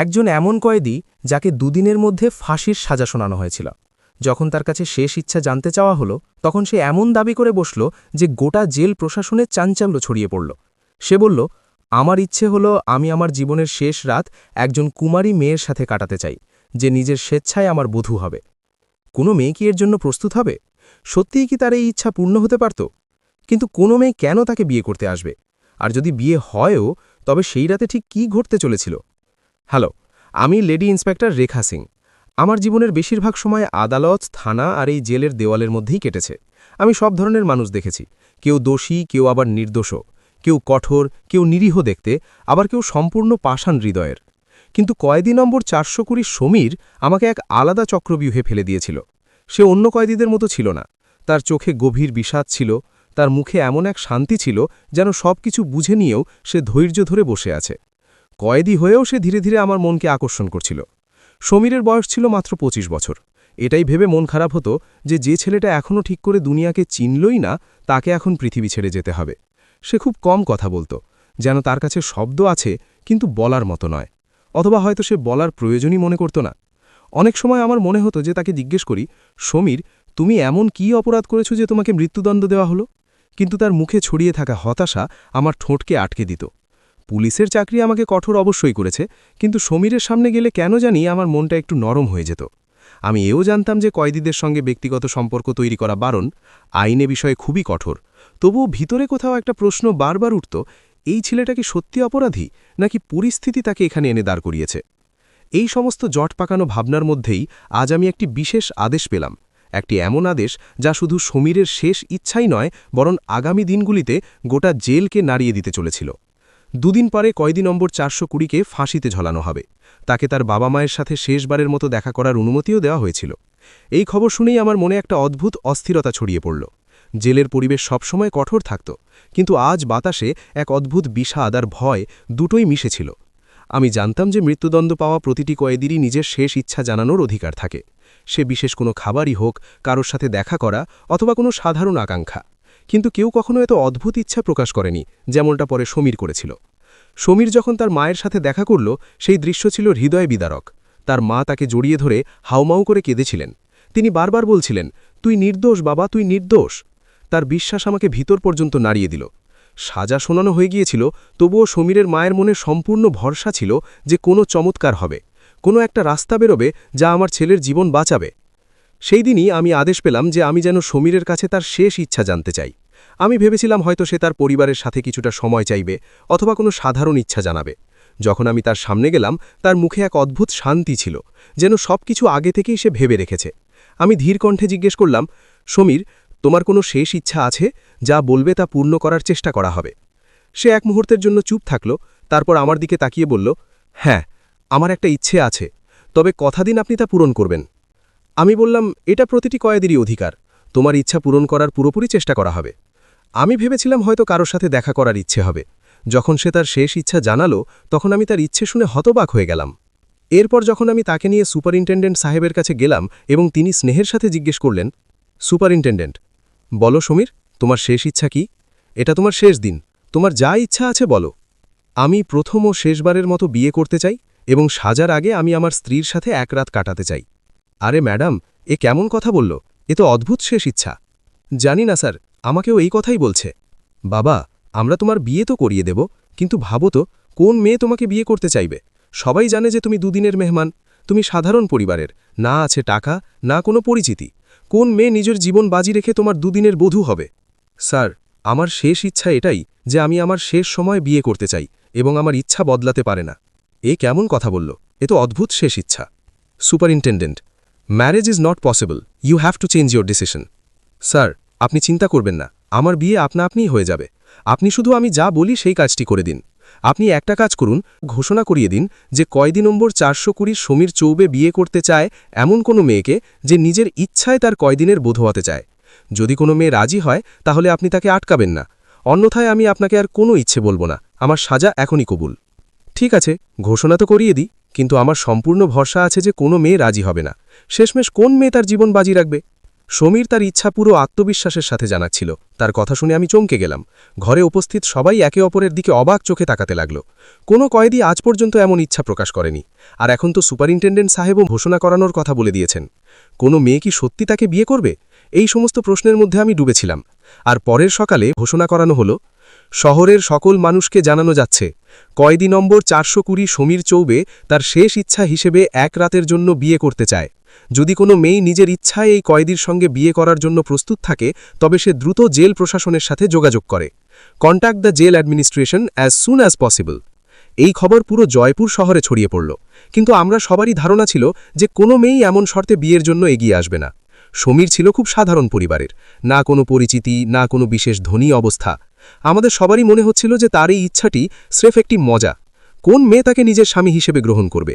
একজন এমন কয়েদি যাকে দুদিনের মধ্যে ফাঁসির সাজা শোনানো হয়েছিল। যখন তার কাছে শেষ ইচ্ছা জানতে চাওয়া হলো, তখন সে এমন দাবি করে বসল যে গোটা জেল প্রশাসনে চাঞ্চাল্য ছড়িয়ে পড়ল। সে বলল, আমার ইচ্ছে হলো আমি আমার জীবনের শেষ রাত একজন কুমারী মেয়ের সাথে কাটাতে চাই, যে নিজের স্বেচ্ছায় আমার বধূ হবে। কোনো মেয়ে কি এর জন্য প্রস্তুত হবে? সত্যিই কি তার এই ইচ্ছা পূর্ণ হতে পারত? কিন্তু কোনো মেয়ে কেন তাকে বিয়ে করতে আসবে? আর যদি বিয়ে হয়ও, তবে সেই রাতে ঠিক কি ঘটতে চলেছিল? হ্যালো, আমি লেডি ইন্সপেক্টর রেখা সিং। আমার জীবনের বেশিরভাগ সময় আদালত, থানা আর এই জেলের দেওয়ালের মধ্যেই কেটেছে। আমি সব ধরনের মানুষ দেখেছি। কেউ দোষী, কেউ আবার নির্দোষও। কেউ কঠোর, কেউ নিরীহ দেখতে, আবার কেউ সম্পূর্ণ পাষাণ হৃদয়ের। কিন্তু কয়েদি নম্বর চারশো কুড়ি সমীর আমাকে এক আলাদা চক্রব্যূহে ফেলে দিয়েছিল। সে অন্য কয়েদিদের মতো ছিল না। তার চোখে গভীর বিষাদ ছিল, তার মুখে এমন এক শান্তি ছিল যেন সব কিছু বুঝে নিয়েও সে ধৈর্য ধরে বসে আছে। কয়েদি হয়েও সে ধীরে ধীরে আমার মনকে আকর্ষণ করছিল। সমীরের বয়স ছিল মাত্র ২৫ বছর। এটাই ভেবে মন খারাপ হতো যে যে ছেলেটা এখনও ঠিক করে দুনিয়াকে চিনলই না, তাকে এখন পৃথিবী ছেড়ে যেতে হবে। সে খুব কম কথা বলতো, যেন তার কাছে শব্দ আছে, কিন্তু বলার মতো নয়। অথবা হয়তো সে বলার প্রয়োজনই মনে করত না। অনেক সময় আমার মনে হতো যে তাকে জিজ্ঞেস করি, সমীর, তুমি এমন কি অপরাধ করেছ যে তোমাকে মৃত্যুদণ্ড দেওয়া হলো? কিন্তু তার মুখে ছড়িয়ে থাকা হতাশা আমার ঠোঁটকে আটকে দিত। পুলিশের চাকরি আমাকে কঠোর অবশ্যই করেছে, কিন্তু সমীরের সামনে গেলে কেন জানি আমার মনটা একটু নরম হয়ে যেত। আমি এও জানতাম যে কয়েদিদের সঙ্গে ব্যক্তিগত সম্পর্ক তৈরি করা বারণ, আইনে বিষয়ে খুবই কঠোর। তবুও ভিতরে কোথাও একটা প্রশ্ন বারবার উঠত, এই ছেলেটা কি সত্যি অপরাধী, নাকি পরিস্থিতি তাকে এখানে এনে দাঁড় করিয়েছে? এই সমস্ত জট পাকানো ভাবনার মধ্যেই আজ আমি একটি বিশেষ আদেশ পেলাম, একটি এমন আদেশ যা শুধু সমীরের শেষ ইচ্ছাই নয়, বরং আগামী দিনগুলিতে গোটা জেলকে নাড়িয়ে দিতে চলেছিল। দুদিন পরে কয়েদি নম্বর চারশো কুড়িকে ফাঁসিতে ঝলানো হবে। তাকে তার বাবা মায়ের সাথে শেষবারের মতো দেখা করার অনুমতিও দেওয়া হয়েছিল। এই খবর শুনেই আমার মনে একটা অদ্ভুত অস্থিরতা ছড়িয়ে পড়ল। জেলের পরিবেশ সবসময় কঠোর থাকত, কিন্তু আজ বাতাসে এক অদ্ভুত বিষাদ আর ভয় দুটোই মিশেছিল। আমি জানতাম যে মৃত্যুদণ্ড পাওয়া প্রতিটি কয়েদিরই নিজের শেষ ইচ্ছা জানানোর অধিকার থাকে। সে বিশেষ কোনো খাবারই হোক, কারোর সাথে দেখা করা, অথবা কোনো সাধারণ আকাঙ্ক্ষা। কিন্তু কেউ কখনো এত অদ্ভুত ইচ্ছা প্রকাশ করেনি, যেমনটা পরে সমীর করেছিল। সমীর যখন তার মায়ের সাথে দেখা করল, সেই দৃশ্য ছিল হৃদয় বিদারক। তার মা তাকে জড়িয়ে ধরে হাউমাউ করে কেঁদেছিলেন। তিনি বারবার বলছিলেন, তুই নির্দোষ বাবা, তুই নির্দোষ। তার বিশ্বাস আমাকে ভিতর পর্যন্ত নাড়িয়ে দিল। সাজা শোনানো হয়ে গিয়েছিল, তবুও সমীরের মায়ের মনে সম্পূর্ণ ভরসা ছিল যে কোনো চমৎকার হবে, কোনো একটা রাস্তা বেরোবে যা আমার ছেলের জীবন বাঁচাবে। সেই দিনই আমি আদেশ পেলাম যে আমি যেন সমীরের কাছে তার শেষ ইচ্ছা জানতে চাই। আমি ভেবেছিলাম হয়তো সে তার পরিবারের সাথে কিছুটা সময় চাইবে অথবা কোনো সাধারণ ইচ্ছা জানাবে। যখন আমি তার সামনে গেলাম, তার মুখে এক অদ্ভুত শান্তি ছিল, যেন সব কিছু আগে থেকেই সে ভেবে রেখেছে। আমি ধীর কণ্ঠে জিজ্ঞেস করলাম, সমীর, তোমার কোনো শেষ ইচ্ছা আছে যা বলবে তা পূর্ণ করার চেষ্টা করা হবে? সে এক মুহূর্তের জন্য চুপ থাকল, তারপর আমার দিকে তাকিয়ে বলল হ্যাঁ আমার একটা ইচ্ছে আছে, তবে কথা দিন আপনি তা পূরণ করবেন? আমি বললাম, এটা প্রতিটি কয়েদেরই অধিকার, তোমার ইচ্ছা পূরণ করার পুরোপুরি চেষ্টা করা হবে। আমি ভেবেছিলাম হয়তো কারোর সাথে দেখা করার ইচ্ছে হবে। যখন সে তার শেষ ইচ্ছা জানালো, তখন আমি তার ইচ্ছে শুনে হতবাক হয়ে গেলাম। এরপর যখন আমি তাকে নিয়ে সুপারিনটেন্ডেন্ট সাহেবের কাছে গেলাম এবং তিনি স্নেহের সাথে জিজ্ঞেস করলেন, সুপারিনটেন্ডেন্ট, বলো সমীর, তোমার শেষ ইচ্ছা কি? এটা তোমার শেষ দিন। তোমার যা ইচ্ছা আছে বলো। আমি প্রথম ও শেষবারের মতো বিয়ে করতে চাই এবং সাজার আগে আমি আমার স্ত্রীর সাথে এক রাত কাটাতে চাই। আরে ম্যাডাম, এ কেমন কথা বলল? এ তো অদ্ভুত শেষ ইচ্ছা। জানি না, স্যার আমাকেও এই কথাই বলছে। বাবা, আমরা তোমার বিয়ে তো করিয়ে দেব, কিন্তু ভাবো তো, কোন মেয়ে তোমাকে বিয়ে করতে চাইবে? সবাই জানে যে তুমি দুদিনের মেহমান। তুমি সাধারণ পরিবারের, না আছে টাকা, না কোনো পরিচিতি। কোন মেয়ে নিজের জীবন বাজি রেখে তোমার দুদিনের বধূ হবে? স্যার, আমার শেষ ইচ্ছা এটাই যে আমি আমার শেষ সময় বিয়ে করতে চাই এবং আমার ইচ্ছা বদলাতে পারে না। এ কেমন কথা বলল? এ তো অদ্ভুত শেষ ইচ্ছা। Superintendent, marriage is not possible. You have to change your decision. Sir আপনি চিন্তা করবেন না, আমার বিয়ে আপনা আপনিই হয়ে যাবে। আপনি শুধু আমি যা বলি সেই কাজটি করে দিন। আপনি একটা কাজ করুন, ঘোষণা করিয়ে দিন যে কয়দি নম্বর চারশো কুড়ি সমীর চৌবে বিয়ে করতে চায় এমন কোনো মেয়েকে যে নিজের ইচ্ছায় তার কয়দিনের বোধ হতে চায়। যদি কোনো মেয়ে রাজি হয়, তাহলে আপনি তাকে আটকাবেন না। অন্যথায় আমি আপনাকে আর কোনো ইচ্ছে বলব না। আমার সাজা এখনই কবুল। ঠিক আছে, ঘোষণা তো করিয়ে দিই, কিন্তু আমার সম্পূর্ণ ভরসা আছে যে কোনো মেয়ে রাজি হবে না। শেষমেশ কোন মেয়ে তার জীবন বাজি রাখবে? সমীর তার ইচ্ছা পুরো আত্মবিশ্বাসের সাথে জানাচ্ছিল। তার কথা শুনে আমি চমকে গেলাম। ঘরে উপস্থিত সবাই একে অপরের দিকে অবাক চোখে তাকাতে লাগল। কোনো কয়েদি আজ পর্যন্ত এমন ইচ্ছা প্রকাশ করেনি। আর এখন তো সুপারিনটেন্ডেন্ট সাহেবও ঘোষণা করানোর কথা বলে দিয়েছেন। কোনো মেয়ে কি সত্যি তাকে বিয়ে করবে? এই সমস্ত প্রশ্নের মধ্যে আমি ডুবেছিলাম। আর পরের সকালে ঘোষণা করানো হলো শহরের সকল মানুষকে জানানো যাচ্ছে, কয়েদি নম্বর চারশো কুড়ি সমীর চৌবে তার শেষ ইচ্ছা হিসেবে এক রাতের জন্য বিয়ে করতে চায়। যদি কোনো মেয়ে নিজের ইচ্ছায় এই কয়েদির সঙ্গে বিয়ে করার জন্য প্রস্তুত থাকে, তবে সে দ্রুত জেল প্রশাসনের সাথে যোগাযোগ করে। Contact the jail administration as soon as possible এই খবর পুরো জয়পুর শহরে ছড়িয়ে পড়ল। কিন্তু আমরা সবারই ধারণা ছিল যে কোনো মেয়েই এমন শর্তে বিয়ের জন্য এগিয়ে আসবে না। সমীর ছিল খুব সাধারণ পরিবারের। না কোনো পরিচিতি, না কোনো বিশেষ ধনী অবস্থা। আমাদের সবারই মনে হচ্ছিল যে তার এই ইচ্ছাটি স্রেফ একটি মজা। কোন মেয়ে তাকে নিজের স্বামী হিসেবে গ্রহণ করবে?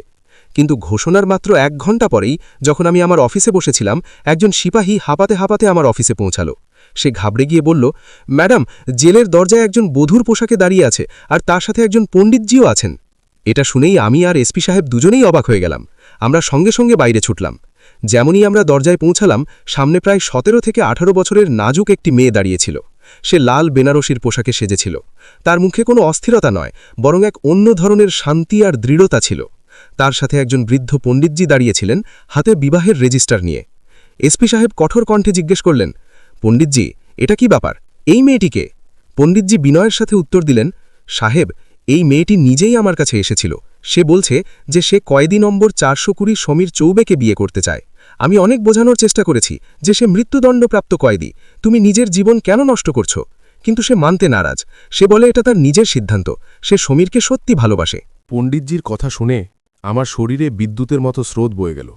কিন্তু ঘোষণার মাত্র এক ঘণ্টা পরেই যখন আমি আমার অফিসে বসেছিলাম, একজন সিপাহী হাঁপাতে হাঁপাতে আমার অফিসে পৌঁছালো। সে ঘাবড়ে গিয়ে বলল, ম্যাডাম, জেলের দরজায় একজন বধুর পোশাকে দাঁড়িয়ে আছে আর তার সাথে একজন পণ্ডিতজিও আছেন। এটা শুনেই আমি আর এসপি সাহেব দুজনেই অবাক হয়ে গেলাম। আমরা সঙ্গে সঙ্গে বাইরে ছুটলাম। যেমনই আমরা দরজায় পৌঁছালাম, সামনে প্রায় সতেরো থেকে আঠারো বছরের নাজুক একটি মেয়ে দাঁড়িয়েছিল। সে লাল বেনারসির পোশাকে সেজেছিল। তার মুখে কোনো অস্থিরতা নয়, বরং এক অন্য ধরনের শান্তি আর দৃঢ়তা ছিল। তার সাথে একজন বৃদ্ধ পণ্ডিতজি দাঁড়িয়েছিলেন হাতে বিবাহের রেজিস্টার নিয়ে। এসপি সাহেব কঠোর কণ্ঠে জিজ্ঞেস করলেন, পণ্ডিতজি, এটা কি ব্যাপার? এই মেয়েটিকে পণ্ডিতজি বিনয়ের সাথে উত্তর দিলেন, সাহেব, এই মেয়েটি নিজেই আমার কাছে এসেছিল। সে বলছে যে সে কয়েদি নম্বর চারশো কুড়ি সমীর চৌবেকে বিয়ে করতে চায়। আমি অনেক বোঝানোর চেষ্টা করেছি যে সে মৃত্যুদণ্ডপ্রাপ্ত কয়েদি, তুমি নিজের জীবন কেন নষ্ট করছ? কিন্তু সে মানতে নারাজ। সে বলে এটা তার নিজের সিদ্ধান্ত। সে সমীরকে সত্যি ভালোবাসে। পণ্ডিতজির কথা শুনে আমার শরীরে বিদ্যুতের মতো স্রোত বয়ে গেল।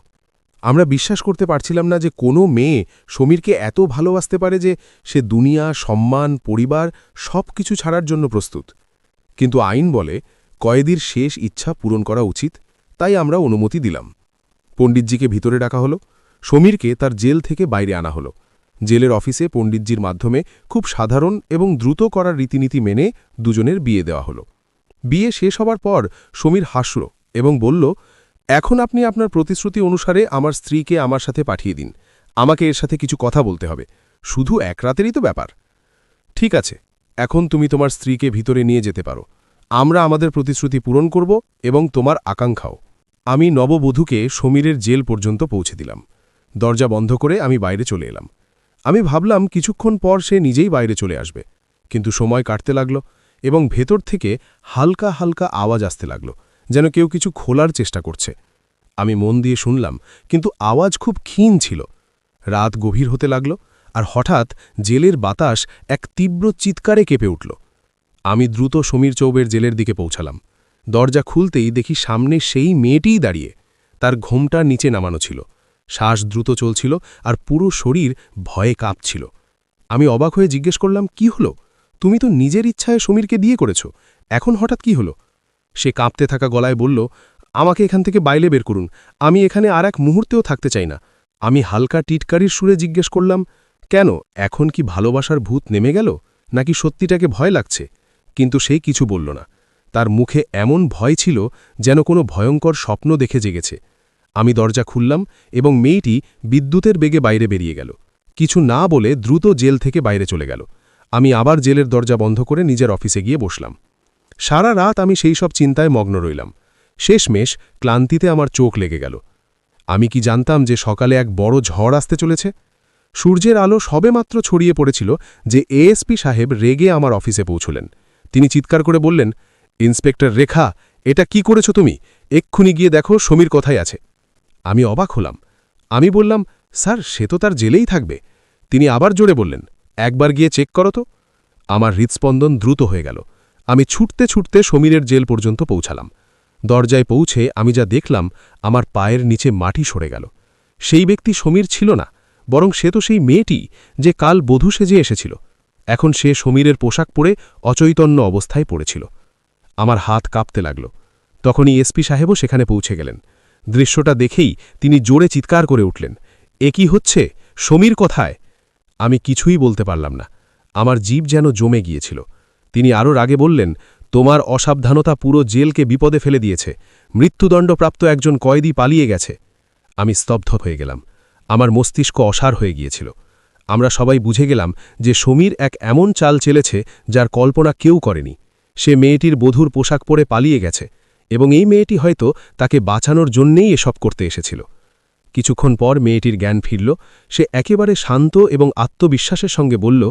আমরা বিশ্বাস করতে পারছিলাম না যে কোনো মেয়ে সমীরকে এত ভালোবাসতে পারে যে সে দুনিয়া, সম্মান, পরিবার সব কিছু ছাড়ার জন্য প্রস্তুত। কিন্তু আইন বলে কয়েদির শেষ ইচ্ছা পূরণ করা উচিত, তাই আমরা অনুমতি দিলাম। পণ্ডিতজিকে ভিতরে ডাকা হলো, সমীরকে তার জেল থেকে বাইরে আনা হলো। জেলের অফিসে পণ্ডিতজির মাধ্যমে খুব সাধারণ এবং দ্রুত করার রীতিনীতি মেনে দুজনের বিয়ে দেওয়া হলো। বিয়ে শেষ হবার পর সমীর হাসল এবং বলল, এখন আপনি আপনার প্রতিশ্রুতি অনুসারে আমার স্ত্রীকে আমার সাথে পাঠিয়ে দিন। আমাকে এর সাথে কিছু কথা বলতে হবে। শুধু এক রাতেরই তো ব্যাপার। ঠিক আছে, এখন তুমি তোমার স্ত্রীকে ভিতরে নিয়ে যেতে পারো। আমরা আমাদের প্রতিশ্রুতি পূরণ করব এবং তোমার আকাঙ্ক্ষাও। আমি নববধূকে সমীরের জেল পর্যন্ত পৌঁছে দিলাম। দরজা বন্ধ করে আমি বাইরে চলে এলাম। আমি ভাবলাম কিছুক্ষণ পর সে নিজেই বাইরে চলে আসবে। কিন্তু সময় কাটতে লাগল এবং ভেতর থেকে হালকা হালকা আওয়াজ আসতে লাগল, যেন কেউ কিছু খোলার চেষ্টা করছে। আমি মন দিয়ে শুনলাম, কিন্তু আওয়াজ খুব ক্ষীণ ছিল। রাত গভীর হতে লাগল আর হঠাৎ জেলের বাতাস এক তীব্র চিৎকারে কেঁপে উঠল। আমি দ্রুত সমীর চৌবের জেলের দিকে পৌঁছালাম। দরজা খুলতেই দেখি সামনে সেই মেয়েটিই দাঁড়িয়ে। তার ঘোমটা নিচে নামানো ছিল। শ্বাস দ্রুত চলছিল আর পুরো শরীর ভয়ে কাঁপছিল। আমি অবাক হয়ে জিজ্ঞেস করলাম, কি হলো? তুমি তো নিজের ইচ্ছায় সমীরকে দিয়ে করেছ। এখন হঠাৎ কি হলো? সে কাঁপতে থাকা গলায় বলল, আমাকে এখান থেকে বাইরে বের করুন। আমি এখানে আর এক মুহূর্তেও থাকতে চাই না। আমি হালকা টিটকারির সুরে জিজ্ঞেস করলাম, কেন? এখন কি ভালোবাসার ভূত নেমে গেল? নাকি সত্যিটাকে ভয় লাগছে? কিন্তু সে কিছু বলল না। তার মুখে এমন ভয় ছিল যেন কোনো ভয়ঙ্কর স্বপ্ন দেখে জেগেছে। আমি দরজা খুললাম এবং মেয়েটি বিদ্যুতের বেগে বাইরে বেরিয়ে গেল। কিছু না বলে দ্রুত জেল থেকে বাইরে চলে গেল। আমি আবার জেলের দরজা বন্ধ করে নিজের অফিসে গিয়ে বসলাম। সারা রাত আমি সেই সব চিন্তায় মগ্ন রইলাম। শেষমেশ ক্লান্তিতে আমার চোখ লেগে গেল। আমি কি জানতাম যে সকালে এক বড় ঝড় আসতে চলেছে? সূর্যের আলো সবেমাত্র ছড়িয়ে পড়েছিল যে এএসপি সাহেব রেগে আমার অফিসে পৌঁছলেন। তিনি চিৎকার করে বললেন ইন্সপেক্টর রেখা, এটা কি করেছ তুমি? এক্ষুনি গিয়ে দেখো, সমীর কথাই আছে। আমি অবাক হলাম। আমি বললাম, স্যার, সে তো তার জেলেই থাকবে। তিনি আবার জোরে বললেন, একবার গিয়ে চেক করো তো। আমার হৃৎস্পন্দন দ্রুত হয়ে গেল। আমি ছুটতে ছুটতে সমীরের জেল পর্যন্ত পৌঁছালাম। দরজায় পৌঁছে আমি যা দেখলাম, আমার পায়ের নিচে মাটি সরে গেল। সেই ব্যক্তি সমীর ছিল না, বরং সে তো সেই মেয়েটি যে কাল বধূ সেজে এসেছিল। এখন সে সমীরের পোশাক পরে অচৈতন্য অবস্থায় পড়েছিল। আমার হাত কাঁপতে লাগল। তখনই এসপি সাহেবও সেখানে পৌঁছে গেলেন। দৃশ্যটা দেখেই তিনি জোরে চিৎকার করে উঠলেন। এ কি হচ্ছে? সমীর কথায়? আমি কিছুই বলতে পারলাম না। আমার জীব যেন জমে গিয়েছিল। তিনি আরও রাগে বললেন, তোমার অসাবধানতা পুরো জেলকে বিপদে ফেলে দিয়েছে। মৃত্যুদণ্ডপ্রাপ্ত একজন কয়েদি পালিয়ে গেছে। আমি স্তব্ধ হয়ে গেলাম। আমার মস্তিষ্ক অসার হয়ে গিয়েছিল। আমরা সবাই বুঝে গেলাম যে সমীর এক এমন চাল চেলেছে যার কল্পনা কেউ করেনি। সে মেয়েটির বধুর পোশাক পরে পালিয়ে গেছে, এবং এই মেয়েটি হয়তো তাকে বাঁচানোর জন্যেই এসব করতে এসেছিল। কিছুক্ষণ পর মেয়েটির জ্ঞান ফিরল, সে একেবারে শান্ত এবং আত্মবিশ্বাসের সঙ্গে বলল,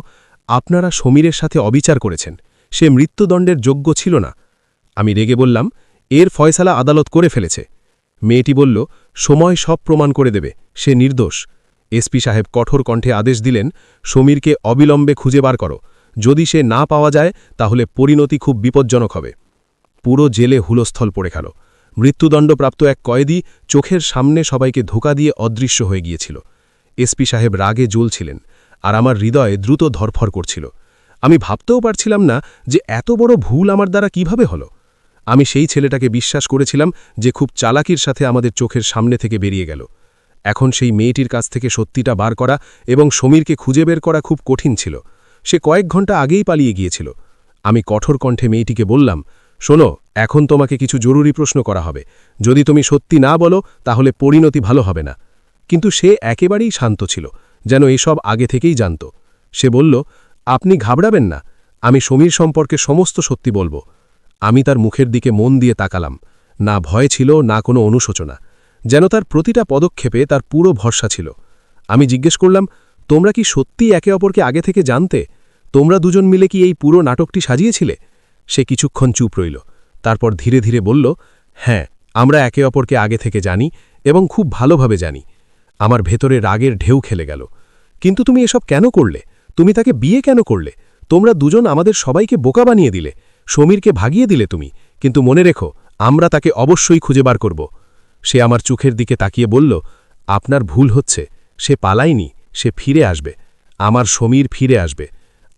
আপনারা সমীরের সাথে অবিচার করেছেন, সে মৃত্যুদণ্ডের যোগ্য ছিল না। আমি রেগে বললাম, এর ফয়সালা আদালত করে ফেলেছে। মেয়েটি বলল, সময় সব প্রমাণ করে দেবে, সে নির্দোষ। এসপি সাহেব কঠোর কণ্ঠে আদেশ দিলেন, সমীরকে অবিলম্বে খুঁজে বার করো। যদি সে না পাওয়া যায়, তাহলে পরিণতি খুব বিপজ্জনক হবে। পুরো জেলে হুলস্থল পড়ে গেল। মৃত্যুদণ্ডপ্রাপ্ত এক কয়েদি চোখের সামনে সবাইকে ধোকা দিয়ে অদৃশ্য হয়ে গিয়েছিল। এসপি সাহেব রাগে জ্বলছিলেন আর আমার হৃদয়ে দ্রুত ধরফর করছিল। আমি ভাবতেও পারছিলাম না যে এত বড় ভুল আমার দ্বারা কীভাবে হলো। আমি সেই ছেলেটাকে বিশ্বাস করেছিলাম যে খুব চালাকির সাথে আমাদের চোখের সামনে থেকে বেরিয়ে গেল। এখন সেই মেয়েটির কাছ থেকে সত্যিটা বার করা এবং সমীরকে খুঁজে বের করা খুব কঠিন ছিল। সে কয়েক ঘণ্টা আগেই পালিয়ে গিয়েছিল। আমি কঠোর কণ্ঠে মেয়েটিকে বললাম, শোনো, এখন তোমাকে কিছু জরুরি প্রশ্ন করা হবে। যদি তুমি সত্যি না বলো, তাহলে পরিণতি ভালো হবে না। কিন্তু সে একেবারেই শান্ত ছিল, যেন এসব আগে থেকেই জানত। সে বলল, আপনি ঘাবড়াবেন না, আমি সমীর সম্পর্কে সমস্ত সত্যি বলব। আমি তার মুখের দিকে মন দিয়ে তাকালাম, না ভয় ছিল, না কোনো অনুশোচনা। যেন তার প্রতিটা পদক্ষেপে তার পুরো ভরসা ছিল। আমি জিজ্ঞেস করলাম তোমরা কি সত্যি একে অপরকে আগে থেকে জানতে? তোমরা দুজন মিলে কি এই পুরো নাটকটি সাজিয়েছিলে? সে কিছুক্ষণ চুপ রইল, তারপর ধীরে ধীরে বলল হ্যাঁ আমরা একে অপরকে আগে থেকে জানি এবং খুব ভালোভাবে জানি। আমার ভেতরে রাগের ঢেউ খেলে গেল। কিন্তু তুমি এসব কেন করলে? তুমি তাকে বিয়ে কেন করলে? তোমরা দুজন আমাদের সবাইকে বোকা বানিয়ে দিলে। সমীরকে ভাগিয়ে দিলে তুমি। কিন্তু মনে রেখো, আমরা তাকে অবশ্যই খুঁজে বার করব। সে আমার চোখের দিকে তাকিয়ে বলল, আপনার ভুল হচ্ছে। সে পালায়নি। সে ফিরে আসবে, আমার সমীর ফিরে আসবে,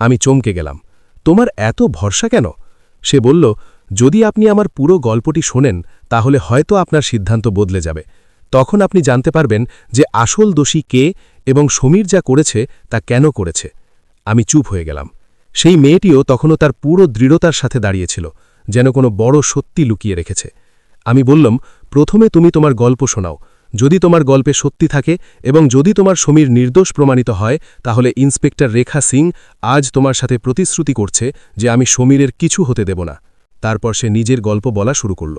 আমি চমকে গেলাম। তোমার এত ভরসা কেন? সে বলল, যদি আপনি আমার পুরো গল্পটি শোনেন, তাহলে হয়তো আপনার সিদ্ধান্ত বদলে যাবে। তখন আপনি জানতে পারবেন যে আসল দোষী কে এবং সমীর যা করেছে, তা কেন করেছে। আমি চুপ হয়ে গেলাম। সেই মেয়েটিও তখনও তার পুরো দৃঢ়তার সাথে দাঁড়িয়েছিল, যেন কোনো বড় সত্যি লুকিয়ে রেখেছে। আমি বললাম, প্রথমে তুমি তোমার গল্প শোনাও যদি তোমার গল্পে সত্যি থাকে এবং যদি তোমার সমীর নির্দোষ প্রমাণিত হয়, তাহলে ইন্সপেক্টর রেখা সিং আজ তোমার সাথে প্রতিশ্রুতি করছে যে আমি সমীরের কিছু হতে দেব না। তারপর সে নিজের গল্প বলা শুরু করল।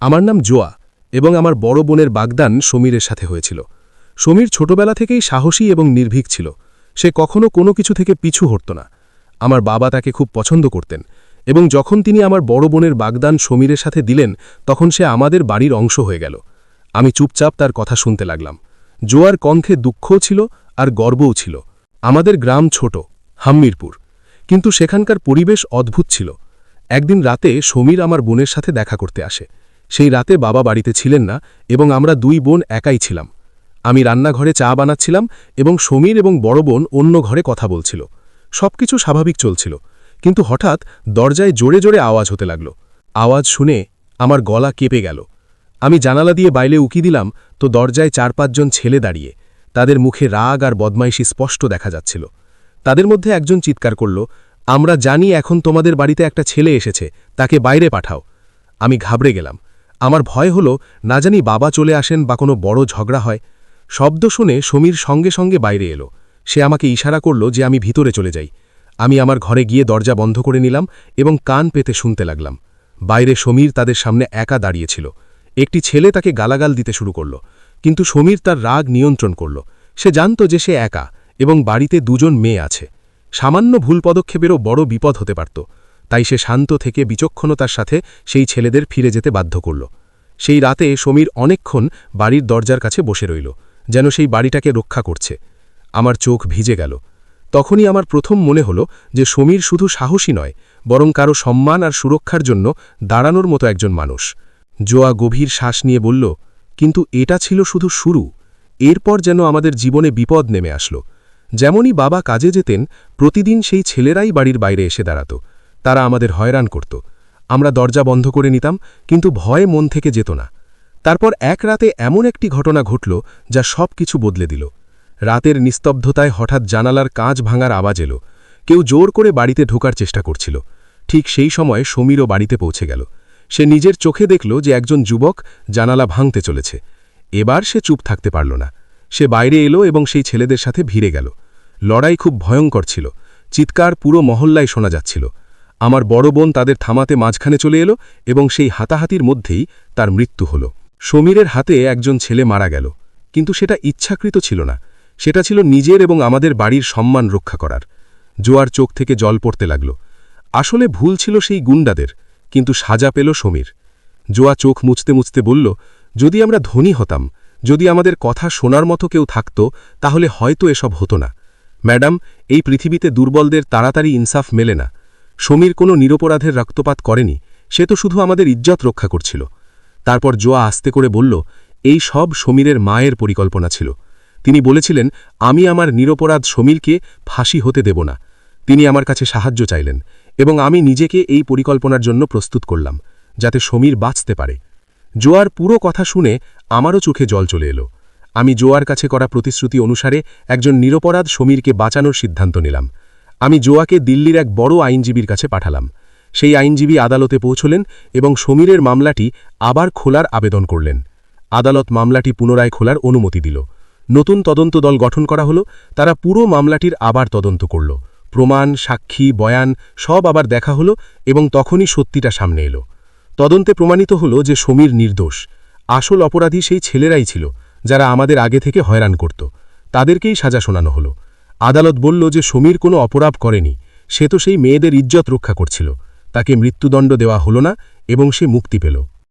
আমার নাম জোয়া এবং আমার বড় বোনের বাগদান সমীরের সাথে হয়েছিল। সমীর ছোটবেলা থেকেই সাহসী এবং নির্ভীক ছিল। সে কখনো কোনো কিছু থেকে পিছু হটত না। আমার বাবা তাকে খুব পছন্দ করতেন এবং যখন তিনি আমার বড় বোনের বাগদান সমীরের সাথে দিলেন, তখন সে আমাদের বাড়ির অংশ হয়ে গেল। আমি চুপচাপ তার কথা শুনতে লাগলাম। জোয়ার কণ্ঠে দুঃখও ছিল আর গর্বও ছিল। আমাদের গ্রাম ছোট, হাম্মিরপুর। কিন্তু সেখানকার পরিবেশ অদ্ভুত ছিল। একদিন রাতে সমীর আমার বোনের সাথে দেখা করতে আসে। সেই রাতে বাবা বাড়িতে ছিলেন না এবং আমরা দুই বোন একাই ছিলাম। আমি রান্নাঘরে চা বানাচ্ছিলাম এবং সমীর এবং বড় বোন অন্য ঘরে কথা বলছিল। সবকিছু স্বাভাবিক চলছিল। কিন্তু হঠাৎ দরজায় জোরে জোরে আওয়াজ হতে লাগল। আওয়াজ শুনে আমার গলা কেঁপে গেল। আমি জানালা দিয়ে বাইলে উকি দিলাম, তো দরজায় চার পাঁচজন ছেলে দাঁড়িয়ে। তাদের মুখে রাগ আর বদমাইশি স্পষ্ট দেখা যাচ্ছিল। তাদের মধ্যে একজন চিৎকার করল, আমরা জানি এখন তোমাদের বাড়িতে একটা ছেলে এসেছে, তাকে বাইরে পাঠাও। আমি ঘাবড়ে গেলাম। আমার ভয় হলো, না জানি বাবা চলে আসেন বা কোনো বড় ঝগড়া হয়। শব্দ শুনে সমীর সঙ্গে সঙ্গে বাইরে এলো। সে আমাকে ইশারা করল যে আমি ভিতরে চলে যাই। আমি আমার ঘরে গিয়ে দরজা বন্ধ করে নিলাম এবং কান পেতে শুনতে লাগলাম। বাইরে সমীর তাদের সামনে একা দাঁড়িয়েছিল একটি ছেলে তাকে গালাগাল দিতে শুরু করল, কিন্তু সমীর তার রাগ নিয়ন্ত্রণ করল। সে জানত যে সে একা এবং বাড়িতে দুজন মেয়ে আছে। সামান্য ভুল পদক্ষেপেরও বড় বিপদ হতে পারত, তাই সে শান্ত থেকে বিচক্ষণতার সাথে সেই ছেলেদের ফিরে যেতে বাধ্য করল। সেই রাতে সমীর অনেকক্ষণ বাড়ির দরজার কাছে বসে রইল, যেন সেই বাড়িটাকে রক্ষা করছে। আমার চোখ ভিজে গেল। তখনই আমার প্রথম মনে হল যে সমীর শুধু সাহসী নয়, বরং কারও সম্মান আর সুরক্ষার জন্য দাঁড়ানোর মতো একজন মানুষ। জোয়া গভীর শ্বাস নিয়ে বলল, কিন্তু এটা ছিল শুধু শুরু। এরপর যেন আমাদের জীবনে বিপদ নেমে আসলো। যেমনই বাবা কাজে যেতেন, প্রতিদিন সেই ছেলেরাই বাড়ির বাইরে এসে দাঁড়াত। তারা আমাদের হয়রান করত। আমরা দরজা বন্ধ করে নিতাম, কিন্তু ভয়ে মন থেকে যেত না। তারপর এক রাতে এমন একটি ঘটনা ঘটল, যা সব কিছু বদলে দিল। রাতের নিস্তব্ধতায় হঠাৎ জানালার কাঁচ ভাঙার আওয়াজ এলো। কেউ জোর করে বাড়িতে ঢোকার চেষ্টা করছিল। ঠিক সেই সময় সমীরও বাড়িতে পৌঁছে গেল। সে নিজের চোখে দেখল যে একজন যুবক জানালা ভাঙতে চলেছে। এবার সে চুপ থাকতে পারল না। সে বাইরে এলো এবং সেই ছেলেদের সাথে ভিড়ে গেল। লড়াই খুব ভয়ঙ্কর ছিল। চিৎকার পুরো মহল্লায় শোনা যাচ্ছিল। আমার বড় বোন তাদের থামাতে মাঝখানে চলে এলো এবং সেই হাতাহাতির মধ্যেই তার মৃত্যু হল। সমীরের হাতে একজন ছেলে মারা গেল। কিন্তু সেটা ইচ্ছাকৃত ছিল না। সেটা ছিল নিজের এবং আমাদের বাড়ির সম্মান রক্ষা করার। জোয়ার চোখ থেকে জল পড়তে লাগল। আসলে ভুল ছিল সেই গুন্ডাদের। কিন্তু সাজা পেল সমীর। জোয়া চোখ মুছতে মুছতে বলল, যদি আমরা ধনী হতাম, যদি আমাদের কথা শোনার মতো কেউ থাকত, তাহলে হয়তো এসব হতো না। ম্যাডাম, এই পৃথিবীতে দুর্বলদের তাড়াতাড়ি ইনসাফ মেলে না। সমীর কোনো নিরপরাধের রক্তপাত করেনি, সে তো শুধু আমাদের ইজ্জত রক্ষা করছিল। তারপর জোয়া আস্তে করে বলল, এই সব সমীরের মায়ের পরিকল্পনা ছিল। তিনি বলেছিলেন, আমি আমার নিরপরাধ সমীরকে ফাঁসি হতে দেব না। তিনি আমার কাছে সাহায্য চাইলেন। এবং আমি নিজেকে এই পরিকল্পনার জন্য প্রস্তুত করলাম, যাতে সমীর বাঁচতে পারে। জোয়ার পুরো কথা শুনে আমারও চোখে জল চলে এলো। আমি জোয়ার কাছে করা প্রতিশ্রুতি অনুসারে একজন নিরপরাধ সমীরকে বাঁচানোর সিদ্ধান্ত নিলাম। আমি জোয়াকে দিল্লির এক বড় আইনজীবীর কাছে পাঠালাম। সেই আইনজীবী আদালতে পৌঁছলেন এবং সমীরের মামলাটি আবার খোলার আবেদন করলেন। আদালত মামলাটি পুনরায় খোলার অনুমতি দিল। নতুন তদন্ত দল গঠন করা হলো, তারা পুরো মামলাটির আবার তদন্ত করল। প্রমাণ, সাক্ষী, বয়ান সব আবার দেখা হলো এবং তখনই সত্যিটা সামনে এলো। তদন্তে প্রমাণিত হলো যে সমীর নির্দোষ। আসল অপরাধী সেই ছেলেরাই ছিল, যারা আমাদের আগে থেকে হয়রান করত। তাদেরকেই সাজা শোনানো হলো। আদালত বলল যে সমীর কোনো অপরাধ করেনি, সে তো সেই মেয়েদের ইজ্জত রক্ষা করছিল। তাকে মৃত্যুদণ্ড দেওয়া হলো না এবং সে মুক্তি পেল।